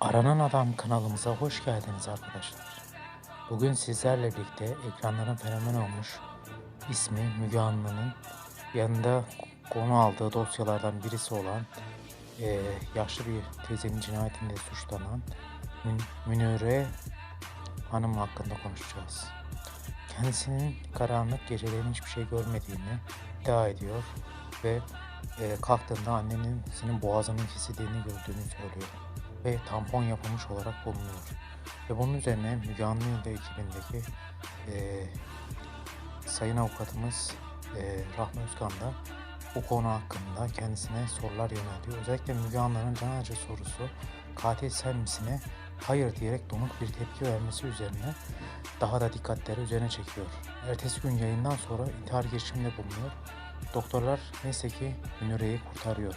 Aranan Adam kanalımıza hoş geldiniz arkadaşlar. Bugün sizlerle birlikte ekranların fenomen olmuş ismi Müge Anlı'nın yanında konu aldığı dosyalardan birisi olan eee, yaşlı bir teyzenin cinayetinde suçlanan Mün- Münire Hanım hakkında konuşacağız. Kendisinin karanlık gecelerin hiçbir şey görmediğini iddia ediyor ve eee, kalktığında annenin senin boğazının kesildiğini gördüğünü söylüyor ve tampon yapılmış olarak bulunuyor. Ve bunun üzerine Müge Anlı ve ekibindeki eee, sayın avukatımız eee Rahmi Özkan da bu konu hakkında kendisine sorular yöneltiyor. Özellikle Müge Anlı'nın can acı sorusu katil sen misine hayır diyerek donuk bir tepki vermesi üzerine daha da dikkatleri üzerine çekiyor. Ertesi gün yayından sonra intihar girişiminde bulunuyor. Doktorlar neyse ki Münir'i kurtarıyor.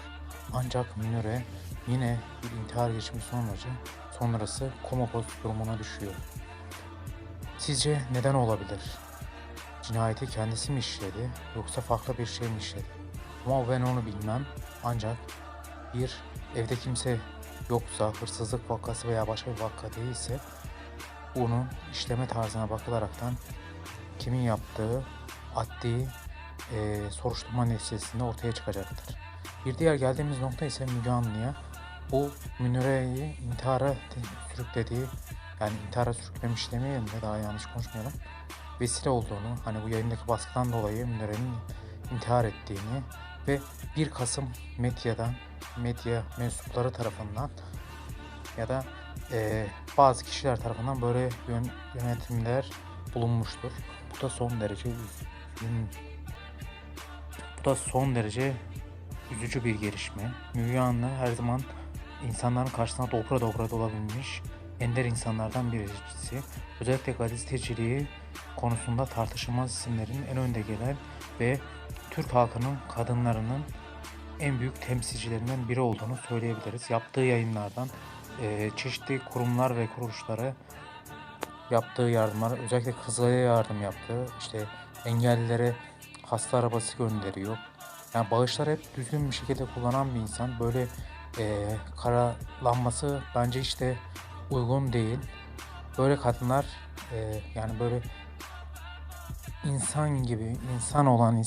Ancak Münir'e yine bir intihar girişimi sonucu sonrası komapoz durumuna düşüyor. Sizce neden olabilir? Cinayeti kendisi mi işledi yoksa farklı bir şey mi işledi? Ama ben onu bilmem. Ancak bir evde kimse yoksa hırsızlık vakası veya başka bir vaka değilse bunun işleme tarzına bakılaraktan kimin yaptığı adli eee soruşturma neticesinde ortaya çıkacaktır. Bir diğer geldiğimiz nokta ise Müge Anlı'ya bu Münir'i intihara sürüklediği yani intihara sürüklemiş demeyelim de daha yanlış konuşmayalım. Vesile olduğunu hani bu yayındaki baskıdan dolayı Münir'in intihar ettiğini ve 1 Kasım medyadan medya mensupları tarafından ya da eee, bazı kişiler tarafından böyle yön, yönetimler bulunmuştur. Bu da son derece bu da son derece üzücü bir gelişme. Müge her zaman insanların karşısına dobra dobra dolabilmiş ender insanlardan birisi. Özellikle gazeteciliği konusunda tartışılmaz isimlerin en önde gelen ve Türk halkının kadınlarının en büyük temsilcilerinden biri olduğunu söyleyebiliriz. Yaptığı yayınlardan eee, çeşitli kurumlar ve kuruluşlara yaptığı yardımlar, özellikle Kızılay'a yardım yaptı. İşte engellilere hasta arabası gönderiyor. Yani bağışları hep düzgün bir şekilde kullanan bir insan. Böyle eee karalanması bence işte uygun değil. Böyle kadınlar eee, yani böyle insan gibi insan olan